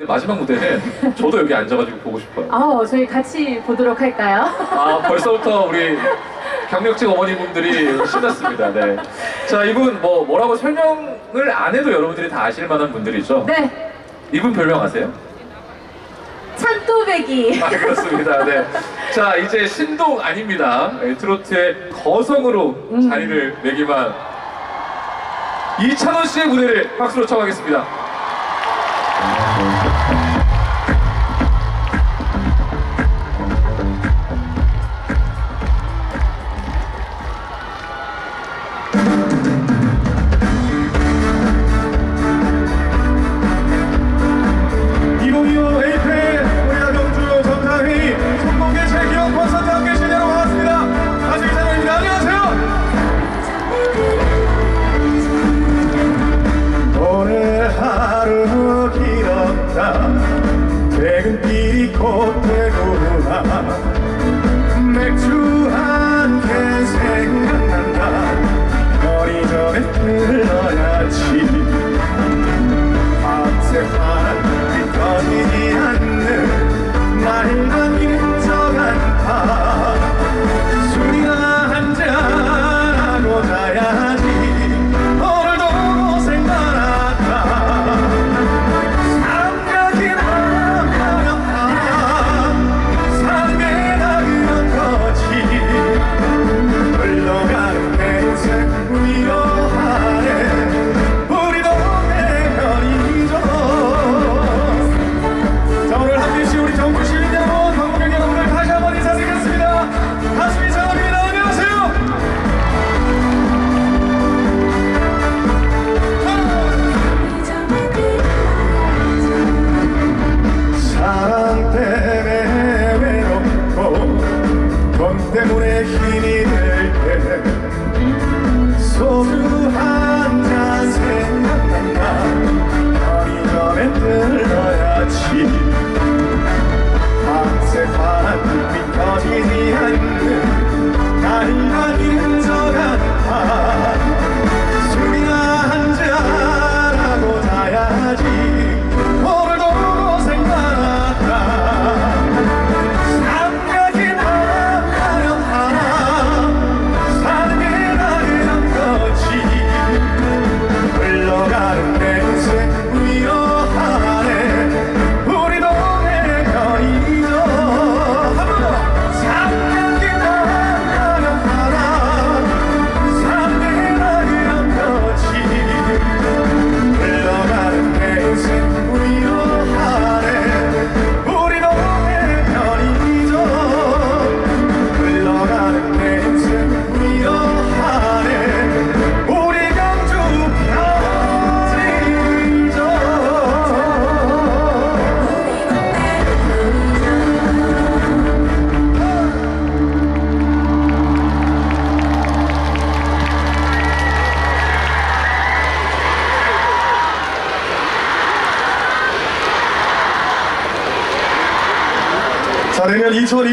마지막 무대는 저도 여기 앉아가지고 보고 싶어요. 아, 저희 같이 보도록 할까요? 아 벌써부터 우리 경력직 어머니분들이 신났습니다. 네. 자 이분 뭐 뭐라고 설명을 안 해도 여러분들이 다 아실 만한 분들이죠. 네, 이분 별명 아세요? 찬또배기. 아 그렇습니다. 네. 자 이제 신동 아닙니다. 네, 트로트의 거성으로 음. 자리를 매김한 이찬원 씨의 무대를 박수로 청하겠습니다.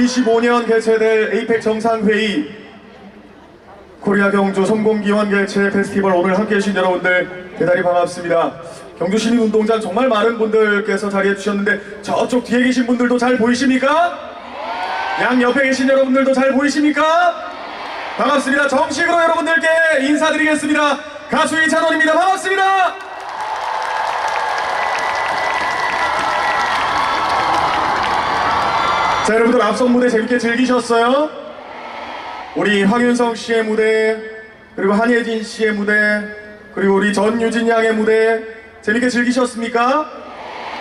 2025년 개최될 에이펙 정상회의 코리아 경주 성공기원 개최 페스티벌 오늘 함께 해 주신 여러분들 대단히 반갑습니다. 경주 시민운동장 정말 많은 분들께서 자리해 주셨는데 저쪽 뒤에 계신 분들도 잘 보이십니까? 양 옆에 계신 여러분들도 잘 보이십니까? 반갑습니다. 정식으로 여러분들께 인사드리겠습니다. 가수 이찬원입니다. 반갑습니다. 자 여러분들 앞선 무대 재밌게 즐기셨어요? 우리 황윤성 씨의 무대 그리고 한예진 씨의 무대 그리고 우리 전유진 양의 무대 재밌게 즐기셨습니까?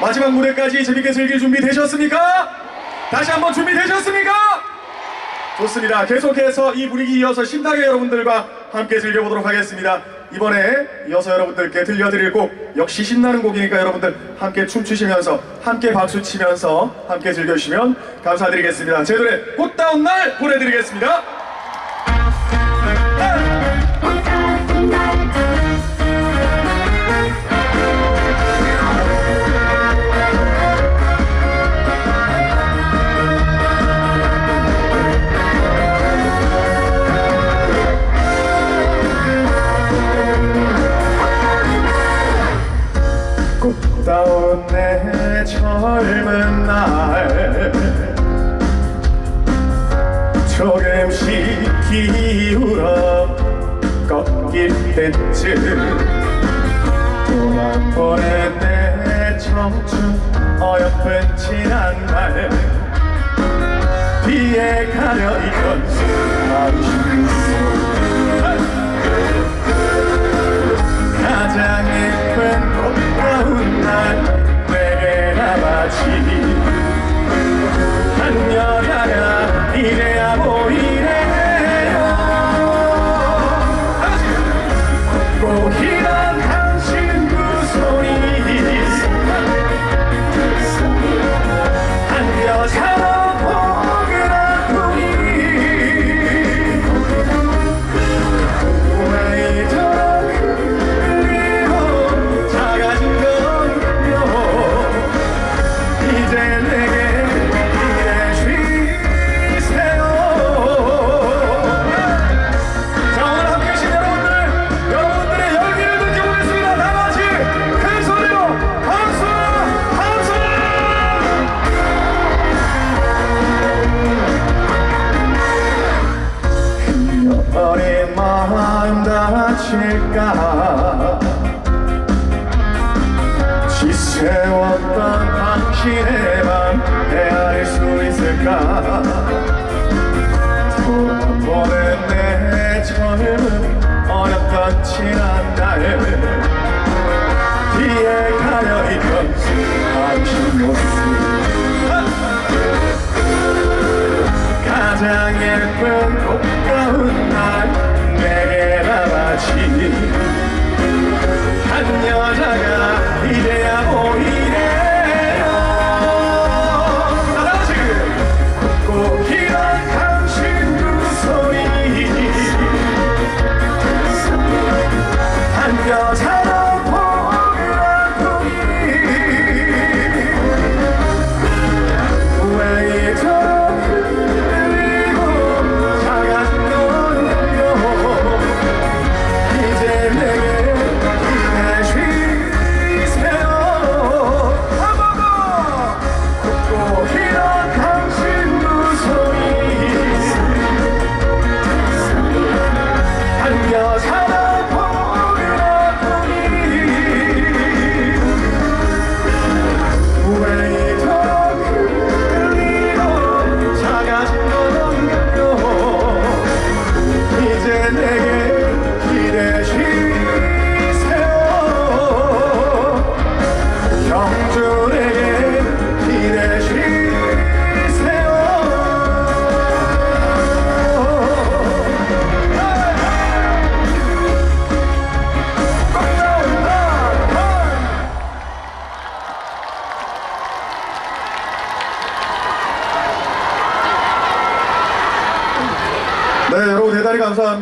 마지막 무대까지 재밌게 즐길 준비 되셨습니까? 다시 한번 준비 되셨습니까? 좋습니다. 계속해서 이 분위기 이어서 신나게 여러분들과 함께 즐겨보도록 하겠습니다. 이번에 이어서 여러분들께 들려드릴 곡 역시 신나는 곡이니까 여러분들 함께 춤추시면서 함께 박수 치면서 함께 즐겨주시면 감사드리겠습니다. 제 노래 꽃다운 날 보내드리겠습니다. 젊은 날. 조금씩 기울어 꺾일 때쯤 도망 보낸 내 청춘 어여쁜 지난 날. 뒤에 가려 있던 당신 가장의 돌아보는 내 젊음 어렸던 지난 날 뒤에 가려 있던 당신 모습 가장 예쁜 꽃가운 날 내게 남았지. 한 여자가 이제야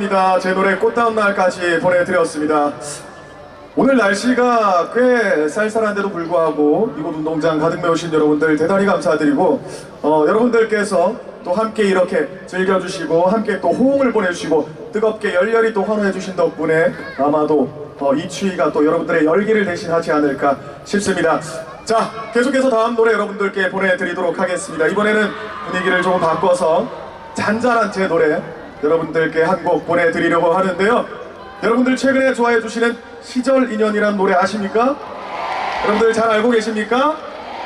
감사합니다. 제 노래 꽃다운 날까지 보내드렸습니다. 오늘 날씨가 꽤 쌀쌀한데도 불구하고 이곳 운동장 가득 메우신 여러분들 대단히 감사드리고 어, 여러분들께서 또 함께 이렇게 즐겨주시고 함께 또 호응을 보내주시고 뜨겁게 열렬히 또 환호해주신 덕분에 아마도 어, 이 추위가 또 여러분들의 열기를 대신하지 않을까 싶습니다. 자, 계속해서 다음 노래 여러분들께 보내드리도록 하겠습니다. 이번에는 분위기를 조금 바꿔서 잔잔한 제 노래 여러분들께 한 곡 보내드리려고 하는데요. 여러분들 최근에 좋아해 주시는 시절 인연이란 노래 아십니까? 여러분들 잘 알고 계십니까?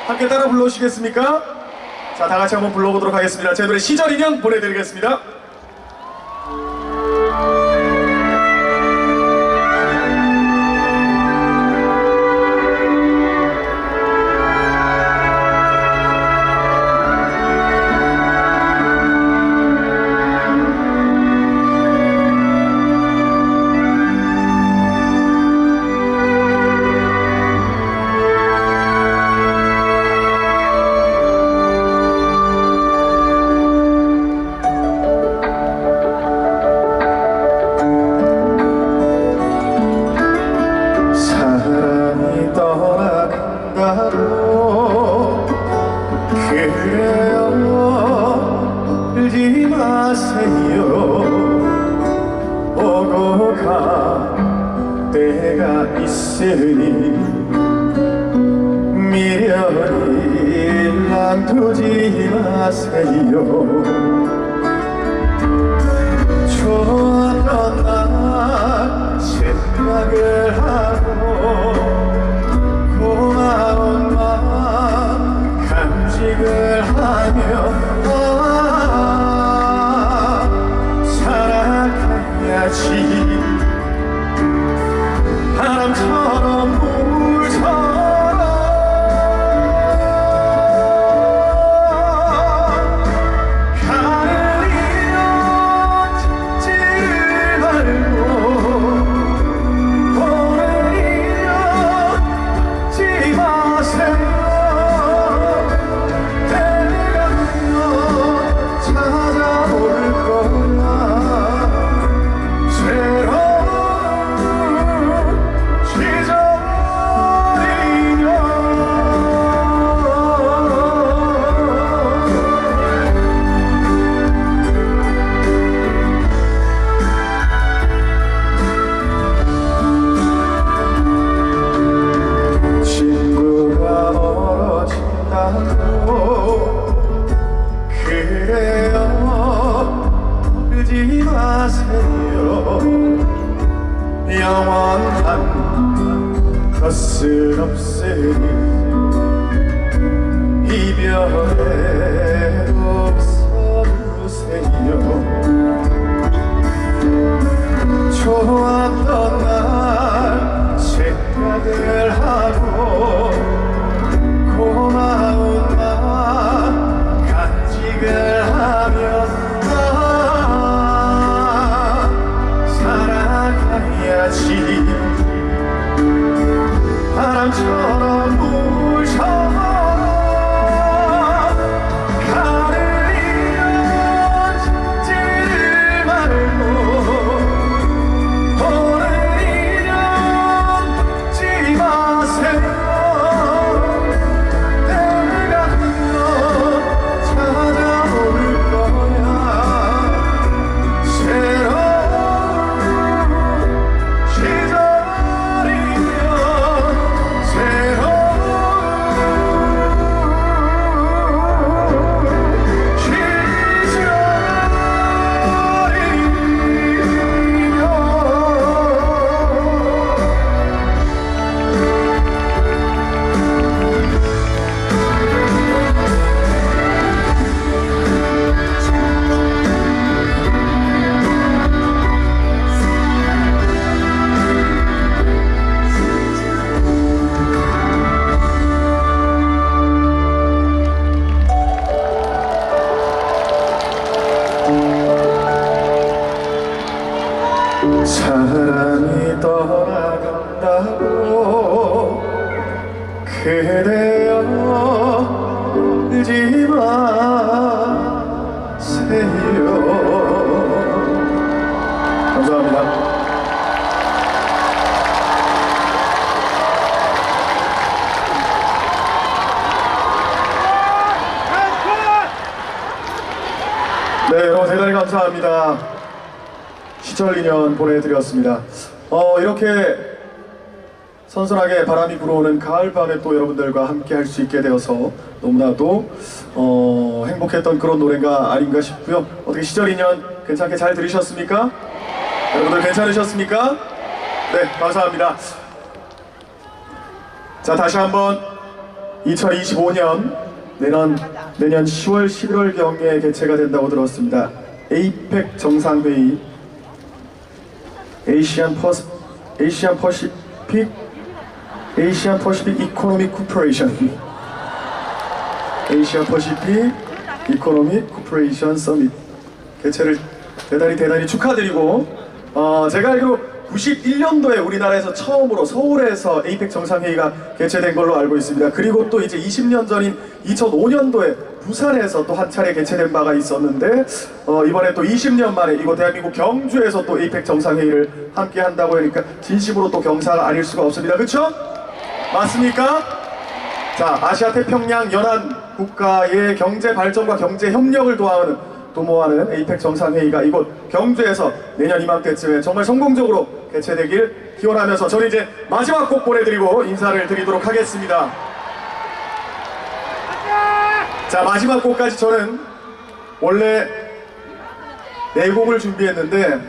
함께 따라 불러주시겠습니까? 자, 다 같이 한번 불러보도록 하겠습니다. 제 노래 시절 인연 보내드리겠습니다. 울지 마세요. 감사합니다. 네 여러분 대단히 감사합니다. 시절 인연 보내드렸습니다. 어, 이렇게 선선하게 바람이 불어오는 가을밤에 또 여러분들과 함께 할 수 있게 되어서 너무나도 어, 행복했던 그런 노래가 아닌가 싶고요. 어떻게 시절 인연 괜찮게 잘 들으셨습니까? 여러분들 괜찮으셨습니까? 네, 감사합니다. 자, 다시 한번 2025년 내년 내년 10월 11월 경에 개최가 된다고 들었습니다. 에이펙 정상회의 에이시안 퍼시픽 에이시안 퍼시픽 이코노믹 코퍼레이션 에이시안 퍼시픽 이코노믹 코퍼레이션 서밋 개최를 대단히 대단히 축하드리고 어, 제가 알기로 91년도에 우리나라에서 처음으로 서울에서 에이펙 정상회의가 개최된 걸로 알고 있습니다. 그리고 또 이제 20년 전인 2005년도에 부산에서 또 한 차례 개최된 바가 있었는데 어, 이번에 또 20년 만에 이곳 대한민국 경주에서 또 에이펙 정상회의를 함께 한다고 하니까 진심으로 또 경사가 아닐 수가 없습니다. 그렇죠? 맞습니까? 자, 아시아 태평양 연안 국가의 경제 발전과 경제 협력을 도와하는 도모하는 에이펙 정상회의가 이곳 경주에서 내년 이맘때쯤에 정말 성공적으로 개최되길 기원하면서 저는 이제 마지막 곡 보내드리고 인사를 드리도록 하겠습니다. 자, 마지막 곡까지 저는 원래 네 곡을 준비했는데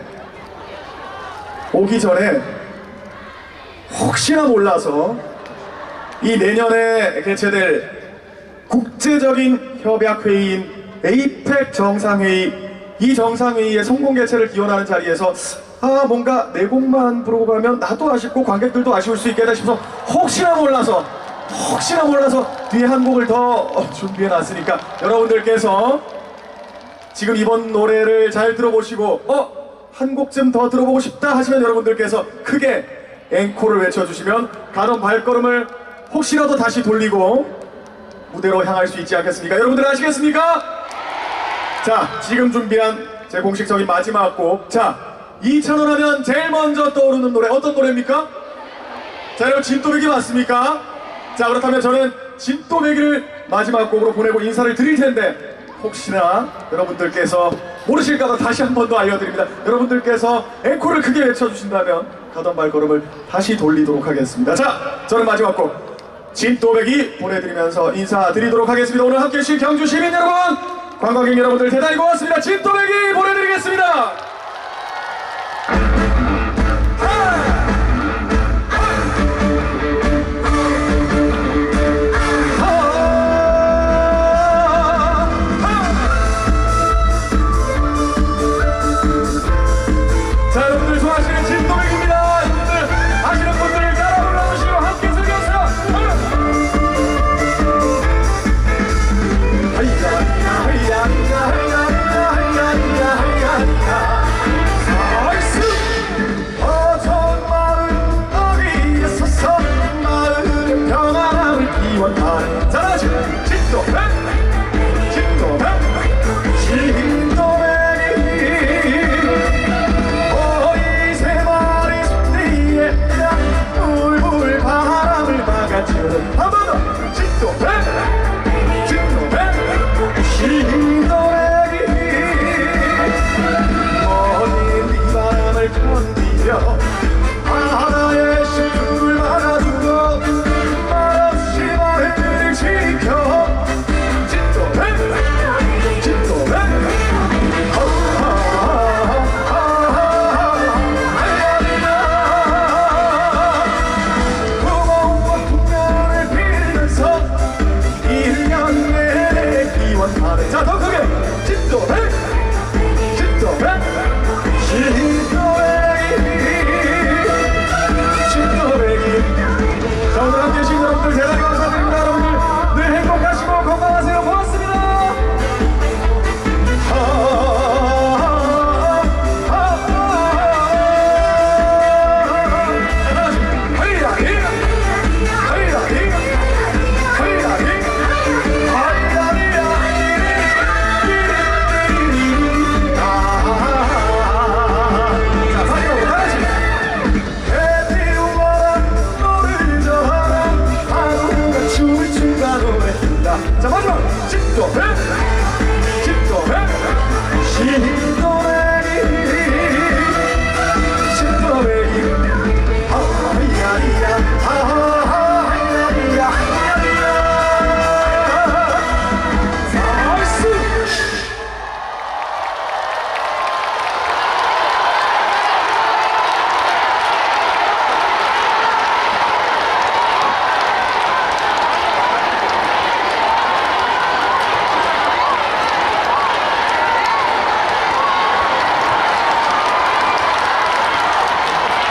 오기 전에 혹시나 몰라서 이 내년에 개최될 국제적인 협약회의인 에이펙 정상회의 이 정상회의의 성공 개최를 기원하는 자리에서 아 뭔가 내 곡만 부르고 가면 나도 아쉽고 관객들도 아쉬울 수 있겠다 싶어서 혹시나 몰라서 혹시나 몰라서 뒤에 한 곡을 더 어, 준비해 놨으니까 여러분들께서 지금 이번 노래를 잘 들어보시고 어? 한 곡쯤 더 들어보고 싶다 하시면 여러분들께서 크게 앵콜을 외쳐주시면 가던 발걸음을 혹시라도 다시 돌리고 무대로 향할 수 있지 않겠습니까? 여러분들 아시겠습니까? 자, 지금 준비한 제 공식적인 마지막 곡. 자, 2,000원 하면 제일 먼저 떠오르는 노래 어떤 노래입니까? 자, 여러분 진또배기 맞습니까? 자, 그렇다면 저는 진또배기를 마지막 곡으로 보내고 인사를 드릴 텐데 혹시나 여러분들께서 모르실까봐 다시 한 번 더 알려드립니다. 여러분들께서 앵콜을 크게 외쳐주신다면 가던 발걸음을 다시 돌리도록 하겠습니다. 자, 저는 마지막 곡 진또배기 보내드리면서 인사드리도록 하겠습니다. 오늘 함께 해 주신 경주 시민 여러분, 관광객 여러분들 대단히 고맙습니다. 진또배기 보내드리겠습니다.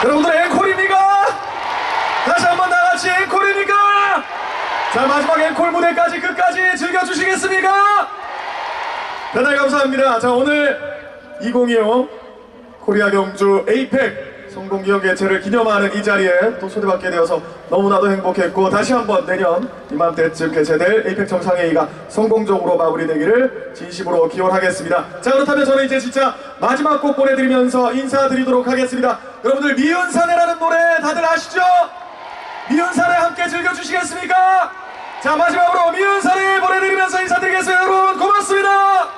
여러분들 앵콜입니까? 다시 한번 다 같이 앵콜입니까? 자 마지막 앵콜 무대까지 끝까지 즐겨주시겠습니까? 대단히 감사합니다. 자 오늘 2025 코리아 경주 에이펙 성공기념 개최를 기념하는 이 자리에 또 초대받게 되어서 너무나도 행복했고 다시 한번 내년 이맘때쯤 개최될 에이펙 정상회의가 성공적으로 마무리되기를 진심으로 기원하겠습니다. 자 그렇다면 저는 이제 진짜 마지막 곡 보내드리면서 인사드리도록 하겠습니다. 여러분들 미운 사내라는 노래 다들 아시죠? 미운 사내 함께 즐겨주시겠습니까? 자 마지막으로 미운 사내 보내드리면서 인사드리겠습니다. 여러분 고맙습니다.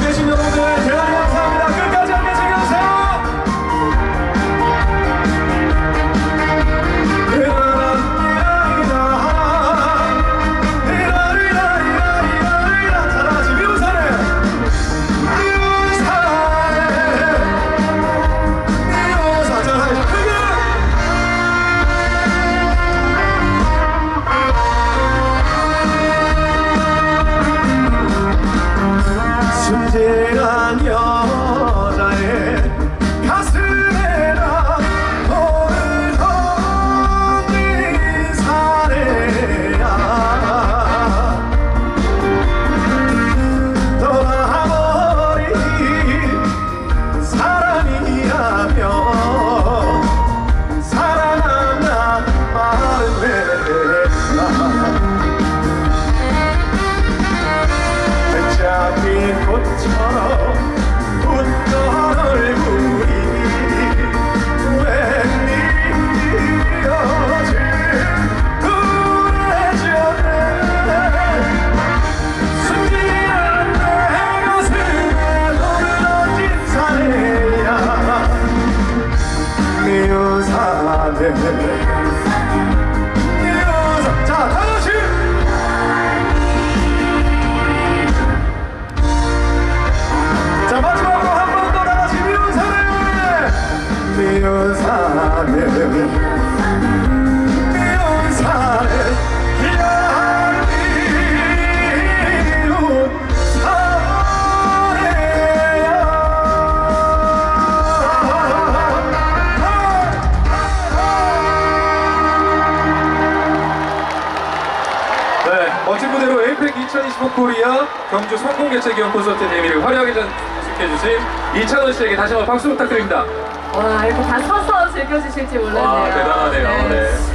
되신 여러분들. 경주 성공 개최 기념 콘서트 데뷔를 화려하게 전식해주신 이찬원 씨에게 다시 한번 박수 부탁드립니다. 와, 이렇게 다 서서 즐겨주실지 몰랐네요. 와, 대단하네요. 네.